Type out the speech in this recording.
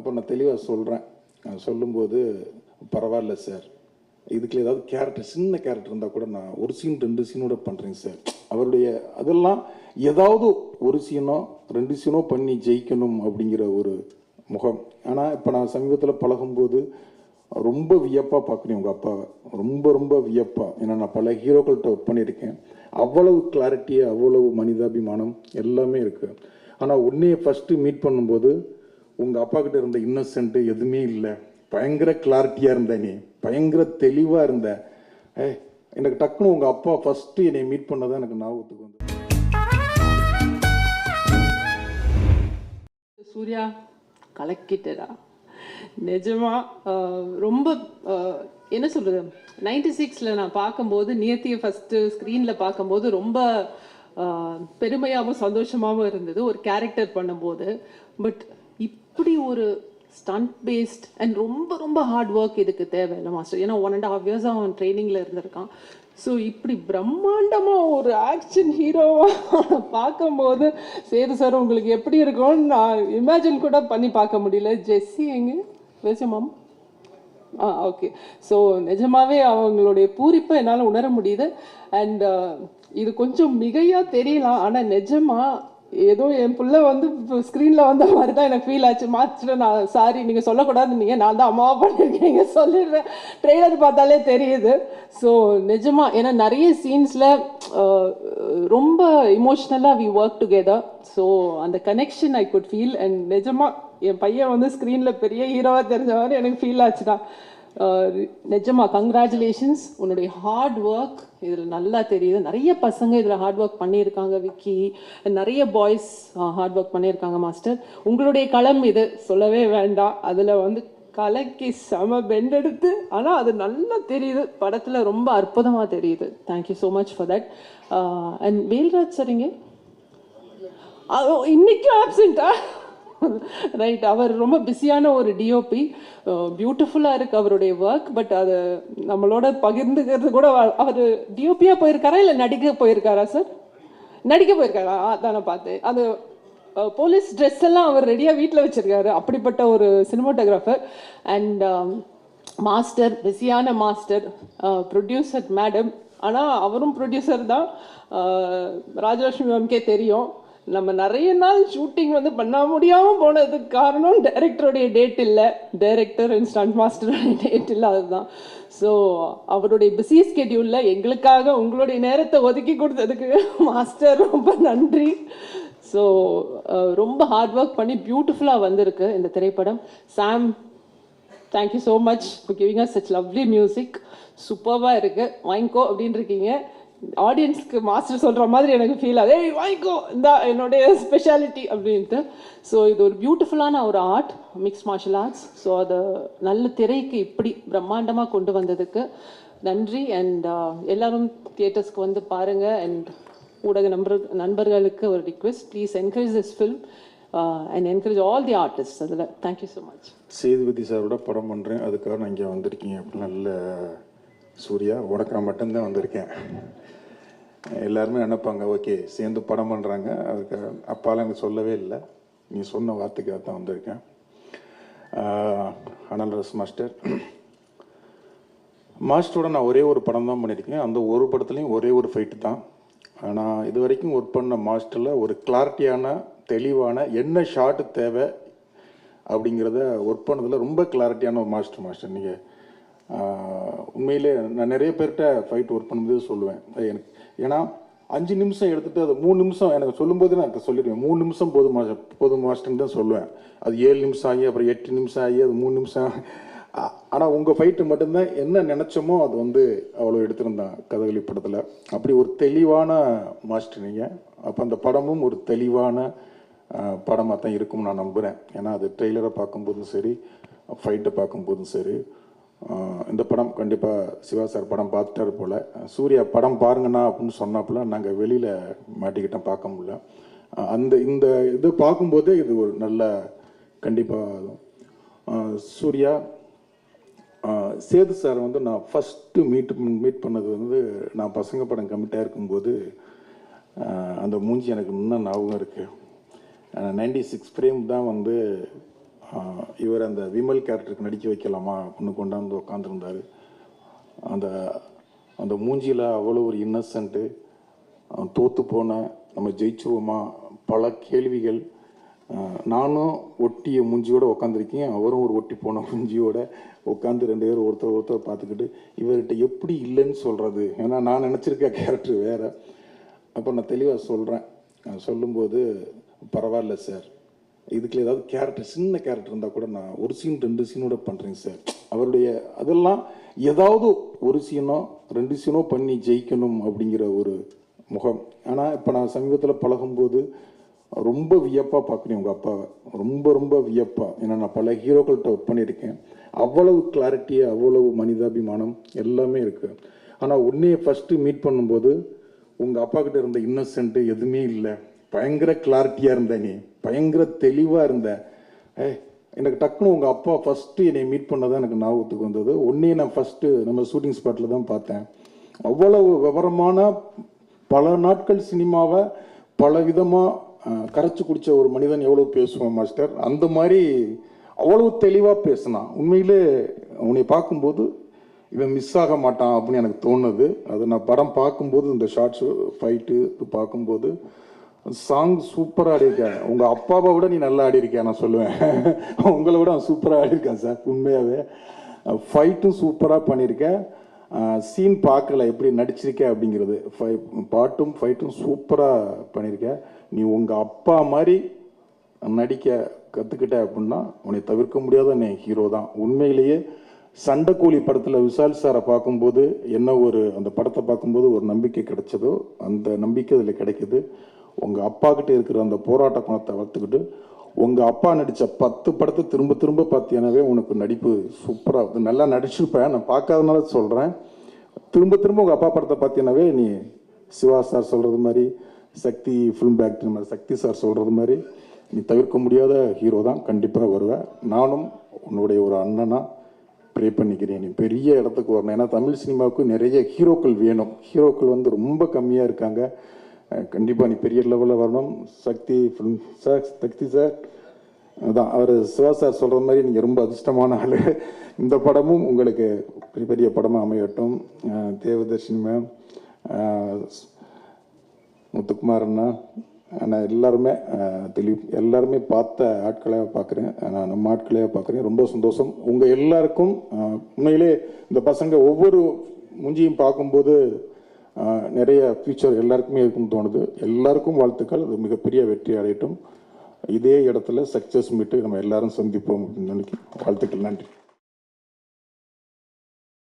அப்போ நான் தெளிவாக சொல்கிறேன் சொல்லும்போது பரவாயில்ல சார். இதுக்குள்ள ஏதாவது கேரக்டர் சின்ன கேரக்டர் இருந்தால் கூட நான் ஒரு சீன் ரெண்டு சீனோட பண்ணுறேங்க சார். அவருடைய அதெல்லாம் ஏதாவது ஒரு சீனோ ரெண்டு சீனோ பண்ணி ஜெயிக்கணும் அப்படிங்கிற ஒரு முகம். ஆனால் இப்போ நான் சமீபத்தில் பழகும்போது ரொம்ப வியப்பாக பார்க்குறேன் உங்கள் அப்பாவை. ரொம்ப ரொம்ப வியப்பாக ஏன்னா நான் பல ஹீரோக்கள்கிட்ட ஒர்க் பண்ணியிருக்கேன். அவ்வளவு கிளாரிட்டி அவ்வளவு மனிதாபிமானம் எல்லாமே இருக்குது ஆனால் உன்னையை ஃபஸ்ட்டு மீட் பண்ணும்போது உங்கள் அப்பா கிட்ட இருந்த இன்னசென்ட்டு எதுவுமே இல்லை. பயங்கர கிளாரிட்டியாக இருந்த நீ. பயங்கர தெளிவாக இருந்த. ஏ எனக்கு டக்குன்னு உங்கள் அப்பா ஃபஸ்ட்டு என்னை மீட் பண்ணதான் எனக்கு ஞாபகத்துக்கு வந்து சூர்யா கலக்கிட்டடா. நிஜமா ரொம்ப என்ன சொல்றது? நைன்டி சிக்ஸில் நான் பார்க்கும்போது நியத்தியை ஃபஸ்ட்டு ஸ்க்ரீனில் பார்க்கும்போது ரொம்ப பெருமையாகவும் சந்தோஷமாகவும் இருந்தது. ஒரு கேரக்டர் பண்ணும்போது. பட் அப்படி ஒரு ஸ்டண்ட் பேஸ்ட் அண்ட் ரொம்ப ரொம்ப ஹார்ட் ஒர்க் இதுக்கு தேவையில்லை மாஸ்டர் ஏன்னா ஒன் அண்ட் ஹாஃப் இயர்ஸ் அவன் ட்ரைனிங்கில் இருந்திருக்கான். ஸோ இப்படி பிரம்மாண்டமாக ஒரு ஆக்ஷன் ஹீரோவாக பார்க்கும்போது சேது சார் உங்களுக்கு எப்படி இருக்கும்னு நான் இமேஜின் கூட பண்ணி பார்க்க முடியல. ஜெஸ்ஸி எங்க? பேசமாம் ஆ ஓகே ஸோ நிஜமாவே அவங்களுடைய பூரிப்பை என்னால் உணர முடியுது. அண்ட் இது கொஞ்சம் மிகையாக தெரியலாம். ஆனால் நிஜமாக ஏதோ என் பிள்ளை வந்து ஸ்க்ரீனில் வந்த மாதிரி தான் எனக்கு ஃபீல் ஆச்சு. மாஸ்டர் நான் சாரி நீங்கள் சொல்லக்கூடாது நீங்கள் நான் தான் அம்மாவை பண்ணியிருக்கீங்க சொல்லிடுறேன் ட்ரெய்லர் பார்த்தாலே தெரியுது. ஸோ நிஜமா ஏன்னா நிறைய சீன்ஸில் ரொம்ப இமோஷ்னலாக வி ஒர்க் டுகெதர் ஸோ அந்த connection I good feel and நிஜமா என் பையன் வந்து ஸ்க்ரீனில் பெரிய ஹீரோவாக தெரிஞ்ச மாதிரி எனக்கு ஃபீல் ஆச்சு தான் நிஜமா கங்க்ராச்சுலேஷன்ஸ் உன்னுடைய ஹார்ட் ஒர்க் இதில் நல்லா தெரியுது. நிறைய பசங்க இதில் ஹார்ட் ஒர்க் பண்ணியிருக்காங்க விக்கி. நிறைய பாய்ஸ் ஹார்ட் ஒர்க் பண்ணியிருக்காங்க மாஸ்டர் உங்களுடைய களம் இது. சொல்லவே வேண்டாம். அதில் வந்து கலக்கி செம பெண்டெடுத்து ஆனால் அது நல்லா தெரியுது. படத்தில் ரொம்ப அற்புதமாக தெரியுது. Thank you so much for that and Velraj சரிங்க இன்னைக்கும் ஆப்சண்ட்டா ரைட் அவர் ரொம்ப பிஸியான ஒரு டிஓபி பியூட்டிஃபுல்லாக இருக்கு அவருடைய ஒர்க் பட் அது நம்மளோட பகிர்ந்துக்கிறது கூட அவர் டிஓபியாக போயிருக்காரா இல்லை நடிக்க போயிருக்காரா சார் நடிக்க போயிருக்காரா? அதானே பார்த்தேன். அது போலீஸ் ட்ரெஸ் எல்லாம் அவர் ரெடியாக வீட்டில் வச்சுருக்காரு. அப்படிப்பட்ட ஒரு சினிமாட்டோகிராஃபர் அண்ட் மாஸ்டர் பிஸியான மாஸ்டர் ப்ரொடியூசர் மேடம் ஆனால் அவரும் ப்ரொடியூசர் தான். ராஜலட்சுமி மேம்கே தெரியும். நம்ம நிறைய நாள் ஷூட்டிங் வந்து பண்ண முடியாமல் போனதுக்கு காரணம் டைரக்டருடைய டேட் இல்லை. டைரக்டர் அண்ட் ஸ்டண்ட் மாஸ்டருடைய டேட் இல்லை அதுதான். ஸோ அவருடைய பிஸி ஸ்கெடியூலில் எங்களுக்காக உங்களுடைய நேரத்தை ஒதுக்கி கொடுத்ததுக்கு மாஸ்டர் ரொம்ப நன்றி. ஸோ ரொம்ப ஹார்ட் ஒர்க் பண்ணி பியூட்டிஃபுல்லாக வந்திருக்கு இந்த திரைப்படம். Sam thank you so much for giving us such lovely music சூப்பராக இருக்குது வாங்கிக்கோ அப்படின்னு இருக்கீங்க ஆடியன்ஸ்க்கு மாஸ்டர் சொல்கிற மாதிரி எனக்கு ஃபீல் ஆகுது. ஏய் வாங்கிக்கோ இந்த என்னுடைய ஸ்பெஷாலிட்டி அப்படின்ட்டு. ஸோ இது ஒரு பியூட்டிஃபுல்லான ஒரு art mix martial arts so அதை நல்ல திரைக்கு இப்படி பிரம்மாண்டமாக கொண்டு வந்ததுக்கு நன்றி. அண்ட் uh, எல்லாரும் தியேட்டர்ஸ்க்கு வந்து பாருங்கள் அண்ட் ஊடக நம்பர் நண்பர்களுக்கு ஒரு request please encourage this film and encourage all the artist அதில் thank you so much Sethupathi சாரோட படம் பண்ணுறேன் அதுக்காக நான் இங்கே வந்திருக்கீங்க. அப்படின்னு நல்ல சூர்யா உனக்கு நான் மட்டும்தான் வந்திருக்கேன். எல்லாருமே நினைப்பாங்க ஓகே சேர்ந்து படம் பண்ணுறாங்க அதுக்கு அப்பாலாம் எனக்கு சொல்லவே இல்லை. நீ சொன்ன வார்த்தைக்காக தான் வந்திருக்கேன். அனல் ரஸ் மாஸ்டர். மாஸ்டரோட நான் ஒரே ஒரு படம் தான் பண்ணியிருக்கேன். அந்த ஒரு படத்துலையும் ஒரே ஒரு ஃபைட்டு தான். நான் இது வரைக்கும் ஒர்க் பண்ண மாஸ்டரில் ஒரு கிளாரிட்டியான தெளிவான என்ன ஷாட்டு தேவை? அப்படிங்கிறத ஒர்க் பண்ணதில் ரொம்ப கிளாரிட்டியான ஒரு மாஸ்டர் மாஸ்டர். நீங்கள் உண்மையிலே நான் நிறைய பேர்கிட்ட ஃபைட் ஒர்க் பண்ணும்போது சொல்லுவேன். எனக்கு ஏன்னா அஞ்சு நிமிஷம் எடுத்துகிட்டு அது மூணு நிமிஷம் எனக்கு சொல்லும்போது நான் சொல்லிடுவேன். மூணு நிமிஷம் போதும் மாஸ்டர் போதும் மாஸ்டர்னு தான் சொல்லுவேன். அது ஏழு நிமிஷம் ஆகி அப்புறம் எட்டு நிமிஷம் ஆகி அது மூணு நிமிஷம் ஆனால் உங்கள் ஃபைட்டு மட்டும்தான் என்ன நினச்சோமோ அது வந்து அவ்வளோ எடுத்திருந்தான் கதகளி படத்தில். அப்படி ஒரு தெளிவான மாஸ்டர் நீங்கள் அப்போ அந்த படமும் ஒரு தெளிவான படமாக தான் இருக்கும்னு நான் நம்புகிறேன் ஏன்னா அது ட்ரெய்லரை பார்க்கும்போதும் சரி ஃபைட்டை பார்க்கும்போதும் சரி இந்த படம் கண்டிப்பாக சிவா சார் படம் பார்த்துட்டாரு போல். சூர்யா படம் பாருங்கண்ணா அப்படின்னு சொன்னாப்புல நாங்கள் வெளியில் மாட்டிக்கிட்டோம் பார்க்க முடியல. அந்த இந்த இது பார்க்கும்போதே இது ஒரு நல்ல கண்டிப்பாக சூர்யா சேது சார் வந்து நான் ஃபஸ்ட்டு மீட் மீட் பண்ணது வந்து நான் பசங்க படம் கமிட்டாக இருக்கும்போது அந்த மூஞ்சி எனக்கு இன்னும் ஞாபகம் இருக்குது நைன்டி சிக்ஸ் ஃப்ரேம் தான் வந்து இவர் அந்த விமல் கேரக்டருக்கு நடிக்க வைக்கலாமா? அப்படின்னு கொண்டாந்து உட்காந்துருந்தார் அந்த அந்த மூஞ்சியில் அவ்வளோ ஒரு இன்னசென்ட்டு தோற்று போன நம்ம ஜெயிச்சிருவோமா? பல கேள்விகள். நானும் ஒட்டிய மூஞ்சியோடு உட்காந்துருக்கேன் அவரும் ஒரு ஒட்டி போன மூஞ்சியோட உட்காந்து ரெண்டு பேரும் ஒருத்தர் ஒருத்தர் பார்த்துக்கிட்டு இவர்கிட்ட எப்படி இல்லைன்னு சொல்கிறது ஏன்னா நான் நினச்சிருக்க கேரக்டர் வேறு. அப்போ நான் தெளிவாக சொல்கிறேன் சொல்லும்போது பரவாயில்ல சார். இதுக்குள்ள ஏதாவது கேரக்டர் சின்ன கேரக்டர் இருந்தால் கூட நான் ஒரு சீன் ரெண்டு சீனோட பண்ணுறேங்க சார் அவருடைய அதெல்லாம் ஏதாவது ஒரு சீனோ ரெண்டு சீனோ பண்ணி ஜெயிக்கணும் அப்படிங்கிற ஒரு முகம். ஆனால் இப்போ நான் சமீபத்தில் பழகும்போது ரொம்ப வியப்பாக பார்க்குறேன் உங்கள் அப்பாவை. ரொம்ப ரொம்ப வியப்பாக ஏன்னா நான் பல ஹீரோக்கள்கிட்ட ஒர்க் பண்ணியிருக்கேன். அவ்வளவு கிளாரிட்டி அவ்வளவு மனிதாபிமானம் எல்லாமே இருக்குது ஆனால் உன்னையை ஃபஸ்ட்டு மீட் பண்ணும்போது உங்கள் அப்பா கிட்ட இருந்த இன்னசென்ட்டு எதுவுமே இல்லை. பயங்கர கிளாரிட்டியாக இருந்த நீ. பயங்கர தெளிவாக இருந்த. ஏ எனக்கு டக்குன்னு உங்கள் அப்பா ஃபஸ்ட்டு என்னை மீட் பண்ணதான் எனக்கு ஞாபகத்துக்கு வந்தது. உன்னையே நான் ஃபஸ்ட்டு நம்ம ஷூட்டிங் ஸ்பாட்டில் தான் பார்த்தேன். அவ்வளவு விவரமான பல நாட்கள் சினிமாவை பல விதமாக கரைச்சி குடித்த ஒரு மனிதன் எவ்வளோ பேசுவான் மாஸ்டர் அந்த மாதிரி அவ்வளவு தெளிவாக பேசினான். உண்மையிலே உன்னை பார்க்கும்போது இவன் மிஸ் ஆக மாட்டான் அப்படின்னு எனக்கு தோணுது. அது நான் படம் பார்க்கும்போது இந்த ஷார்ட்ஸ் ஃபைட்டு இது பார்க்கும்போது சாங் சூப்பராக ஆடியிருக்கேன். உங்கள் அப்பாவை விட நீ நல்லா ஆடியிருக்கேன் நான் சொல்லுவேன். உங்களை விட அவன் சூப்பராக ஆடியிருக்கான் சார் உண்மையாகவே ஃபைட்டும் சூப்பராக பண்ணியிருக்கேன். சீன் பார்க்கல எப்படி நடிச்சிருக்கேன் அப்படிங்கிறது. ஃபை பாட்டும் ஃபைட்டும் சூப்பராக பண்ணியிருக்கேன். நீ உங்கள் அப்பா மாதிரி நடிக்க கற்றுக்கிட்ட அப்படின்னா உன்னை தவிர்க்க முடியாத நீ ஹீரோ தான். உண்மையிலேயே சண்டைக்கோழி படத்தில் விஷால் சாரை பார்க்கும்போது என்ன ஒரு அந்த படத்தை பார்க்கும்போது ஒரு நம்பிக்கை கிடைச்சதோ அந்த நம்பிக்கை அதில் கிடைக்கிது. உங்கள் அப்பா கிட்டே இருக்கிற அந்த போராட்ட குணத்தை வளர்த்துக்கிட்டு உங்கள் அப்பா நடித்த பத்து படத்தை திரும்ப திரும்ப பார்த்தீங்கன்னாவே உனக்கு நடிப்பு சூப்பராக நல்லா நடிச்சிருப்பேன். நான் பார்க்காதனால சொல்கிறேன் திரும்ப திரும்ப உங்கள் அப்பா படத்தை பார்த்தீங்கன்னாவே நீ சிவா சார் சொல்கிறது மாதிரி சக்தி ஃபிலிம் பேக்டரி மாதிரி சக்தி சார் சொல்கிறது மாதிரி நீ தவிர்க்க முடியாத ஹீரோ தான் கண்டிப்பாக வருவேன் நானும் உன்னுடைய ஒரு அண்ணனாக ப்ரே பண்ணிக்கிறேன். நீ பெரிய இடத்துக்கு வரணும். ஏன்னா தமிழ் சினிமாவுக்கு நிறைய ஹீரோக்கள் வேணும். ஹீரோக்கள் வந்து ரொம்ப கம்மியாக இருக்காங்க. கண்டிப்பாக நீ பெரிய லெவலில் வரணும். Sakthi film sir Sakthi sir அதான் அவர் சிவா சார் சொல்கிற மாதிரி நீங்கள் ரொம்ப அதிர்ஷ்டமான ஆள். இந்த படமும் உங்களுக்கு பெரிய பெரிய படமாக அமையட்டும். தேவதர்ஷினி மேம் முத்துக்குமார் அண்ணா நான் எல்லாருமே அஹ், திலீப் எல்லாருமே பார்த்த ஆட்களாக பார்க்குறேன். நான் நம்ம ஆட்களையாக பார்க்குறேன். ரொம்ப சந்தோஷம். உங்கள் எல்லாருக்கும் உண்மையிலே இந்த பசங்க ஒவ்வொரு மூஞ்சியும் பார்க்கும்போது நிறைய ஃபியூச்சர் எல்லாருக்குமே இருக்குன்னு தோணுது. எல்லாருக்கும் வாழ்த்துக்கள். அது மிகப்பெரிய வெற்றி அடையட்டும். இதே இடத்துல சக்ஸஸ் மீட்டு நம்ம எல்லாரும் சந்திப்போம் அப்படின்னு நினைக்கிறேன். வாழ்த்துக்கள். நன்றி.